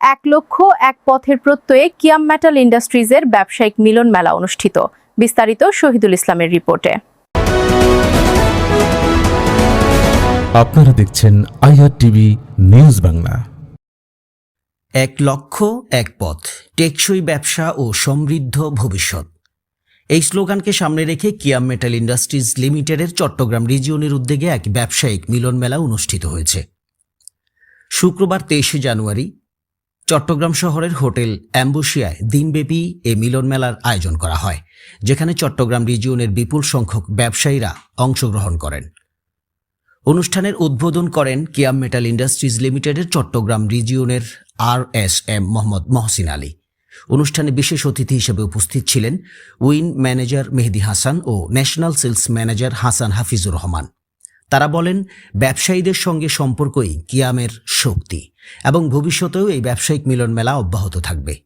এক লক্ষ এক পথের প্রত্যয়ে কিয়াম মেটাল ইন্ডাস্ট্রিজের ব্যবসায়িক মিলন মেলা অনুষ্ঠিত। বিস্তারিত শহীদুল ইসলামের রিপোর্টে। আপনারা দেখছেন আইআর টিভি নিউজ বাংলা। এক লক্ষ এক পথ টেকসই ব্যবসা ও সমৃদ্ধ ভবিষ্যৎ। এই স্লোগানকে সামনে রেখে কিয়াম মেটাল ইন্ডাস্ট্রিজ লিমিটেডের চট্টগ্রাম রিজিয়নের উদ্যোগে এক ব্যবসায়িক মিলন মেলা অনুষ্ঠিত হয়েছে। শুক্রবার তেইশে জানুয়ারি চট্টগ্রাম শহরের হোটেল অ্যাম্বুশিয়ায় দিনব্যাপী এ মিলন মেলার আয়োজন করা হয়, যেখানে চট্টগ্রাম রিজিয়নের বিপুল সংখ্যক ব্যবসায়ীরা অংশগ্রহণ করেন। অনুষ্ঠানের উদ্বোধন করেন কিয়াম মেটাল ইন্ডাস্ট্রিজ লিমিটেডের Chattogram রিজিয়নের R S M Mohammad Mohsin Ali. অনুষ্ঠানে বিশেষ অতিথি হিসেবে উপস্থিত ছিলেন উইন ম্যানেজার মেহেদি হাসান ও national sales manager Hasan Hafizur Rahman. তারা বলেন, ব্যবসায়ীদের সঙ্গে সম্পর্কই কিয়ামের শক্তি এবং ভবিষ্যতেও এই ব্যবসায়িক মিলন মেলা অব্যাহত থাকবে।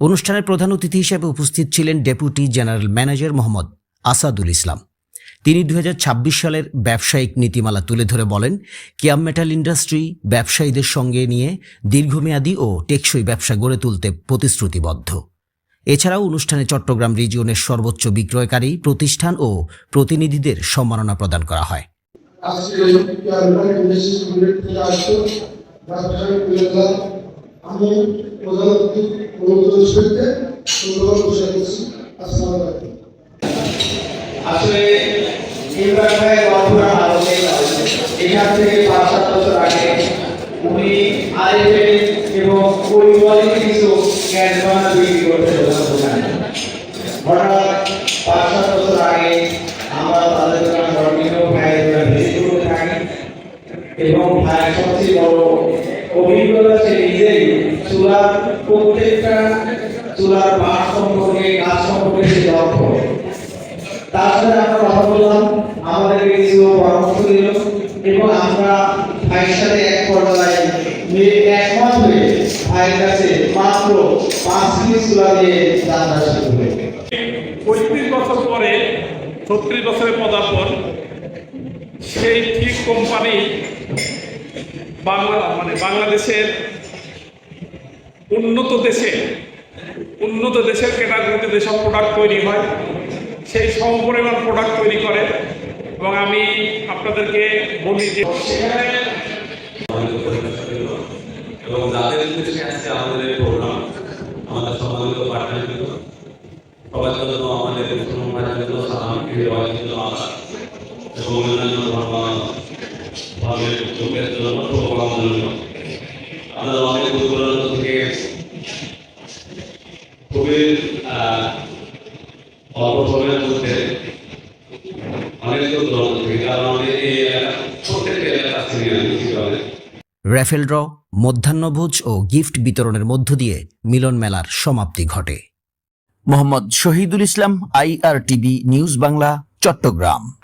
অনুষ্ঠানের প্রধান অতিথি হিসেবে উপস্থিত ছিলেন deputy general manager Mohammad Asadul Islam. তিনি দু হাজার ছাব্বিশ সালের ব্যবসায়িক নীতিমালা তুলে ধরে বলেন, কিয়াম মেটাল ইন্ডাস্ট্রি ব্যবসায়ীদের সঙ্গে নিয়ে দীর্ঘমেয়াদী ও টেকসই ব্যবসা গড়ে তুলতে প্রতিশ্রুতিবদ্ধ। এছাড়াও অনুষ্ঠানে চট্টগ্রাম রিজিয়নের সর্বোচ্চ বিক্রয়কারী, প্রতিষ্ঠান ও প্রতিনিধিদের সম্মাননা প্রদান করা হয়। আজকে বেশি থেকে আসতো ব্যবসায়ী মিললাম আমি প্রধান অতিথি অনুমোদন সহিতে সুন্দরবন বসে করছি। আসসালামু আসলে ইমরান ভাইয়ের বন্ধুরা আলোকে এখান আমরা তাদের দোকান কন্টিনিউ ভাইয়ের দোকান ভিজিট করতে থাকি এবং ভাইয়ের সবচেয়ে বড় অভিজ্ঞতা সে নিজেই। চুলার প্রত্যেকটা চুলার পাঠ সম্পর্কে, কাজ সম্পর্কে সে দক্ষ তার সাথে আমরা কথা বললাম, আমাদেরকে কিছু পরামর্শ দিল এবং আমরা ভাইয়ের সাথে এক পর্যায়ে মিলে এক মাস হয়ে ভাইয়ের কাছে মাত্র পাঁচ কেজি চুলা দিয়ে যাত্রা শুরু হয়ে পঁয়ত্রিশ বছর পরে, ছত্রিশ বছরের পদার্পণ সেই ঠিক কোম্পানি বাংলা মানে বাংলাদেশের উন্নত দেশে, উন্নত দেশের ক্যাটাগরিতে যেসব প্রোডাক্ট তৈরি হয়, সেই সমপরিমাণ প্রোডাক্ট তৈরি করে। এবং আমি আপনাদেরকে বলি যে আমাদের সবার জন্য আমাদের সালাম র্যাফেল ড্র, মধ্যাহ্নভোজ ও গিফট বিতরণের মধ্য দিয়ে মিলন মেলার সমাপ্তি ঘটে। Mohammad Shahidul Islam, IRTV, news Bangla, Chattogram.